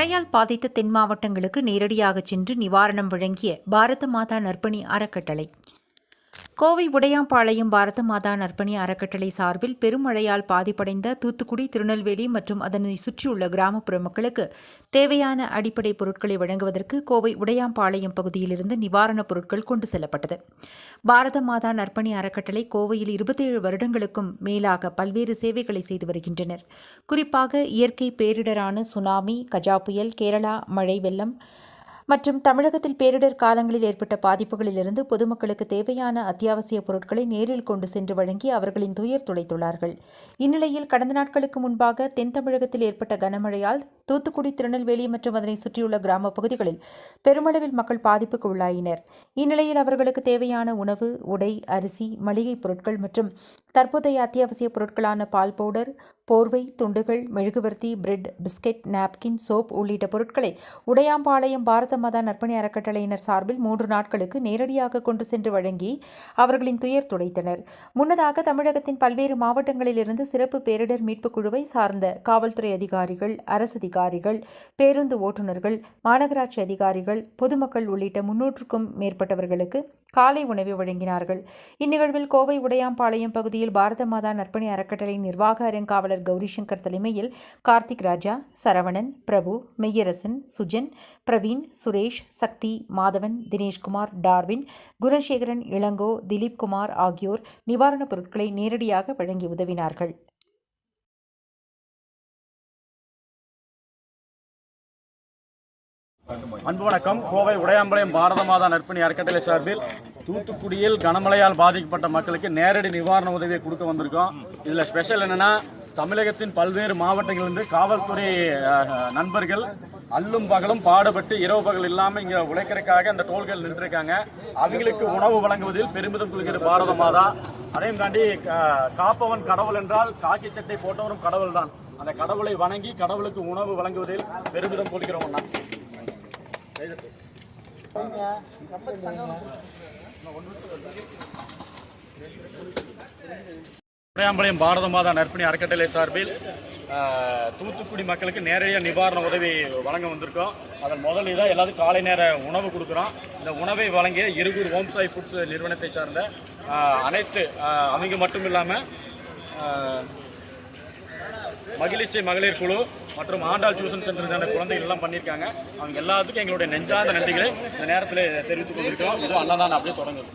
மழையால் பாதித்த தென் மாவட்டங்களுக்கு நேரடியாக சென்று நிவாரணம் வழங்கிய பாரத மாதா நற்பணி அறக்கட்டளை. கோவை உடையாம்பாளையம் பாரத மாதா நற்பணி அறக்கட்டளை சார்பில் பெருமழையால் பாதிப்படைந்த தூத்துக்குடி திருநெல்வேலி மற்றும் அதனை சுற்றியுள்ள கிராமப்புற மக்களுக்கு தேவையான அடிப்படை பொருட்களை வழங்குவதற்கு கோவை உடையாம்பாளையம் பகுதியிலிருந்து நிவாரணப் பொருட்கள் கொண்டு செல்லப்பட்டது. பாரத மாதா நற்பணி அறக்கட்டளை கோவையில் இருபத்தேழு வருடங்களுக்கும் மேலாக பல்வேறு சேவைகளை செய்து வருகின்றனர். குறிப்பாக இயற்கை பேரிடரான சுனாமி கஜா புயல் கேரளா மழை வெள்ளம் மற்றும் தமிழகத்தில் பேரிடர் காலங்களில் ஏற்பட்ட பாதிப்புகளிலிருந்து பொதுமக்களுக்கு தேவையான அத்தியாவசிய பொருட்களை நேரில் கொண்டு சென்று வழங்கி அவர்களின் துயர் துளைத்துள்ளார்கள். இந்நிலையில் கடந்த நாட்களுக்கு முன்பாக தென் தமிழகத்தில் ஏற்பட்ட கனமழையால் தூத்துக்குடி திருநெல்வேலி மற்றும் அதனை சுற்றியுள்ள கிராம பகுதிகளில் பெருமளவில் மக்கள் பாதிப்புக்கு உள்ளாயினர். இந்நிலையில் அவர்களுக்கு தேவையான உணவு உடை அரிசி மளிகைப் பொருட்கள் மற்றும் தற்போதைய அத்தியாவசிய பொருட்களான பால் பவுடர் போர்வை துண்டுகள் மெழுகுவர்த்தி பிரெட் பிஸ்கெட் நாப்கின் சோப் உள்ளிட்ட பொருட்களை உடையாம்பாளையம் பாரத மாதா நற்பணி அறக்கட்டளையினர் சார்பில் மூன்று நாட்களுக்கு நேரடியாக கொண்டு சென்று வழங்கி அவர்களின் துயர் துடைத்தனர். முன்னதாக தமிழகத்தின் பல்வேறு மாவட்டங்களிலிருந்து சிறப்பு பேரிடர் மீட்புக் குழுவை சார்ந்த காவல்துறை அதிகாரிகள் அரசு அதிகாரிகள் பேருந்து ஓட்டுநர்கள் மாநகராட்சி அதிகாரிகள் பொதுமக்கள் உள்ளிட்ட முன்னூற்றுக்கும் மேற்பட்டவர்களுக்கு காலை உணவை வழங்கினார்கள். இந்நிகழ்வில் கோவை உடையாம்பாளையம் பகுதியில் பாரத மாதா நற்பணி அறக்கட்டளை நிர்வாக அறங்காவலர் கௌரிசங்கர் தலைமையில் கார்த்திக் ராஜா சரவணன் பிரபு மெய்யரசன் சுஜன் பிரவீன் சுரேஷ் சக்தி மாதவன் தினேஷ்குமார் டார்வின் குணசேகரன் இளங்கோ திலீப்குமார் ஆகியோர் நிவாரணப் பொருட்களை நேரடியாக வழங்கி உதவினார்கள். அன்பு வணக்கம் கோவை உடையாம்பாளையம் பாரத மாதா நற்பணி அறக்கட்டளை சார்பில் தூத்துக்குடியில் கனமழையால் பாதிக்கப்பட்ட மக்களுக்கு நேரடி நிவாரண உதவியை கொடுக்க வந்திருக்கோம். இதில் ஸ்பெஷல் என்னன்னா தமிழகத்தின் பல்வேறு மாவட்டங்களிலிருந்து காவல்துறை நண்பர்கள் அல்லும் பகலும் பாடுபட்டு இரவு பகல் இல்லாமல் இங்க உழைக்கிறதுக்காக அந்த டோல்கள் நின்றுருக்காங்க. அவங்களுக்கு உணவு வழங்குவதில் பெருமிதம் கொள்கிற பாரத மாதா. அதையும் தாண்டி கா- காப்பவன் கடவுள் என்றால் காக்கி சட்டை போட்டவரும் கடவுள் தான் அந்த கடவுளை வணங்கி கடவுளுக்கு உணவு வழங்குவதில் பெருமிதம் கொள்கிறோம் நான். உடையாம்பாளையம் பாரத மாதா நற்பணி அறக்கட்டளை சார்பில் தூத்துக்குடி மக்களுக்கு நேரடியாக நிவாரண உதவி வழங்க வந்திருக்கோம். அதன் முதல் இதாக எல்லாத்துக்கும் காலை நேர உணவு கொடுக்குறோம். இந்த உணவை வழங்கிய இருகூர் ஹோம்சாய் ஃபுட்ஸ் நிறுவனத்தை சார்ந்த அனைத்து அவங்க மட்டும் இல்லாமல் மகிழிசை மகளிர் குழு மற்றும் ஆண்டாள் டியூஷன் சென்டர் சேர்ந்த குழந்தைகள் எல்லாம் பண்ணியிருக்காங்க. அவங்க எல்லாத்துக்கும் எங்களுடைய நெஞ்சார்ந்த நன்றிகளை இந்த நேரத்தில் தெரிவித்துக் கொண்டிருக்கிறோம். இதுவும் அன்னதான் அப்படியே தொடங்குது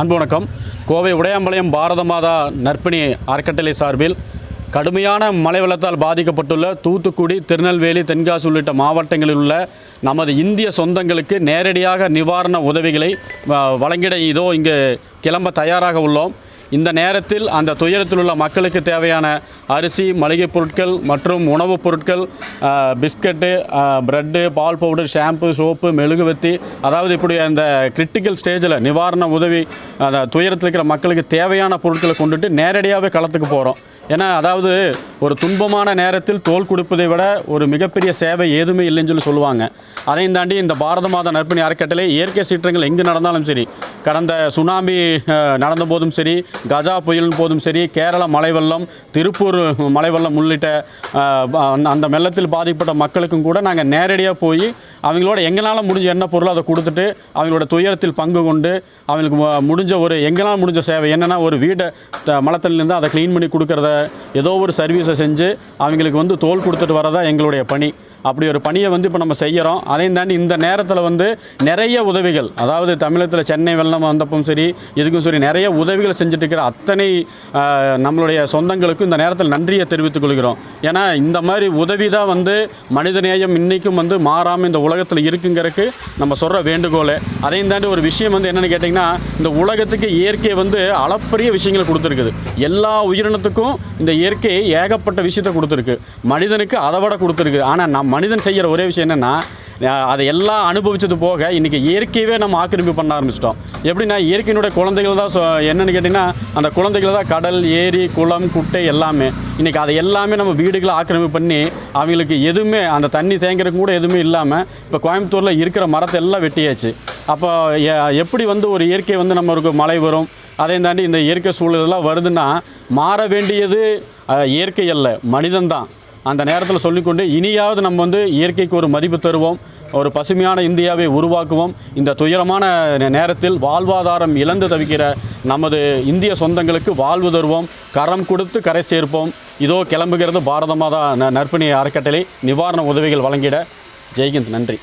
அன்பு வணக்கம். கோவை உடையாம்பாளையம் பாரத மாதா நற்பணி அறக்கட்டளை சார்பில் கடுமையான மழை வெள்ளத்தால் பாதிக்கப்பட்டுள்ள தூத்துக்குடி திருநெல்வேலி தென்காசி உள்ளிட்ட மாவட்டங்களில் உள்ள நமது இந்திய சொந்தங்களுக்கு நேரடியாக நிவாரண உதவிகளை வழங்கிட இதோ இங்கு கிளம்ப தயாராக உள்ளோம். இந்த நேரத்தில் அந்த துயரத்தில் உள்ள மக்களுக்கு தேவையான அரிசி மளிகைப் பொருட்கள் மற்றும் உணவுப் பொருட்கள் பிஸ்கட்டு பிரெட்டு பால் பவுடர் ஷாம்பு சோப்பு மெழுகுவத்தி அதாவது இப்படி அந்த கிரிட்டிக்கல் ஸ்டேஜில் நிவாரண உதவி அந்த துயரத்தில் இருக்கிற மக்களுக்கு தேவையான பொருட்களை கொண்டுட்டு நேரடியாகவே களத்துக்கு போகிறோம் ஏன்னா அதாவது ஒரு துன்பமான நேரத்தில் தோல் கொடுப்பதை விட ஒரு மிகப்பெரிய சேவை எதுவுமே இல்லைன்னு சொல்லி சொல்லுவாங்க. அதையும் தாண்டி இந்த பாரத மாத நற்பணி அறக்கட்டளை இயற்கை சீற்றங்கள் எங்கு நடந்தாலும் சரி கடந்த சுனாமி நடந்த போதும் சரி கஜா புயலின் போதும் சரி கேரள மழை வெள்ளம் திருப்பூர் மழை வெள்ளம் உள்ளிட்ட அந்த- அந்த வெள்ளத்தில் பாதிக்கப்பட்ட மக்களுக்கும் கூட நாங்கள் நேரடியாக போய் அவங்களோட எங்களால் முடிஞ்ச என்ன பொருளோ அதை கொடுத்துட்டு அவங்களோட துயரத்தில் பங்கு கொண்டு அவங்களுக்கு முடிஞ்ச ஒரு எங்களால் முடிஞ்ச சேவை என்னென்னா ஒரு வீடை த- அதை க்ளீன் பண்ணி கொடுக்குறத ஏதோ ஒரு சர்வீஸை செஞ்சு அவங்களுக்கு வந்து தோல் கொடுத்துட்டு வரதா எங்களுடைய பணி. அப்படி ஒரு பணியை வந்து இப்போ நம்ம செய்கிறோம் அதையும் தாண்டி இந்த நேரத்தில் வந்து நிறைய உதவிகள் அதாவது தமிழகத்தில் சென்னை வெள்ளம் வந்தப்பும் சரி இதுக்கும் சரி நிறைய உதவிகள் செஞ்சுட்டு இருக்கிற அத்தனை நம்மளுடைய சொந்தங்களுக்கும் இந்த நேரத்தில் நன்றியை தெரிவித்துக் கொள்கிறோம். ஏன்னா இந்த மாதிரி உதவி தான் வந்து மனித நேயம் இன்றைக்கும் வந்து மாறாமல் இந்த உலகத்தில் இருக்குங்கிறதுக்கு நம்ம சொல்கிற வேண்டுகோள். அதையும் தாண்டி ஒரு விஷயம் வந்து என்னென்னு கேட்டிங்கன்னா இந்த உலகத்துக்கு இயற்கை வந்து அளப்பரிய விஷயங்களை கொடுத்துருக்குது. எல்லா உயிரினத்துக்கும் இந்த இயற்கை ஏகப்பட்ட விஷயத்தை கொடுத்துருக்கு. மனிதனுக்கு அதை விட கொடுத்துருக்கு. ஆனால் நம் மனிதன் செய்கிற ஒரே விஷயம் என்னென்னா அதை எல்லாம் அனுபவித்தது போக இன்றைக்கி இயற்கையவே நம்ம ஆக்கிரமிப்பு பண்ண ஆரம்பிச்சிட்டோம். எப்படின்னா இயற்கையினுடைய குழந்தைகள் தான் சொ- என்னென்னு கேட்டிங்கன்னா அந்த குழந்தைகள் தான் கடல் ஏரி குளம் குட்டை எல்லாமே. இன்றைக்கி அதை எல்லாமே நம்ம வீடுகளை ஆக்கிரமிப்பு பண்ணி அவங்களுக்கு எதுவுமே அந்த தண்ணி தேங்குறதுக்கு கூட எதுவுமே இல்லாமல் இப்போ கோயம்புத்தூரில் இருக்கிற மரத்தை எல்லாம் வெட்டியாச்சு. அப்போ எப்படி வந்து ஒரு இயற்கை வந்து நம்ம ஒரு மழை வரும்? அதையும் தாண்டி இந்த இயற்கை சூழலெல்லாம் வருதுன்னா மாற வேண்டியது இயற்கை அல்ல மனிதன்தான் அந்த நேரத்தில் சொல்லிக்கொண்டு இனியாவது நம்ம வந்து இயற்கைக்கு ஒரு மதிப்பு தருவோம். ஒரு பசுமையான இந்தியாவை உருவாக்குவோம். இந்த துயரமான நேரத்தில் வாழ்வாதாரம் இழந்து தவிக்கிற நமது இந்திய சொந்தங்களுக்கு வாழ்வு தருவோம். கரம் கொடுத்து கரை சேர்ப்போம். இதோ கிளம்புகிறது பாரத மாதா ந- நற்பணி அறக்கட்டளை நிவாரண உதவிகள் வழங்கிட. ஜெய்கிந்த் நன்றி.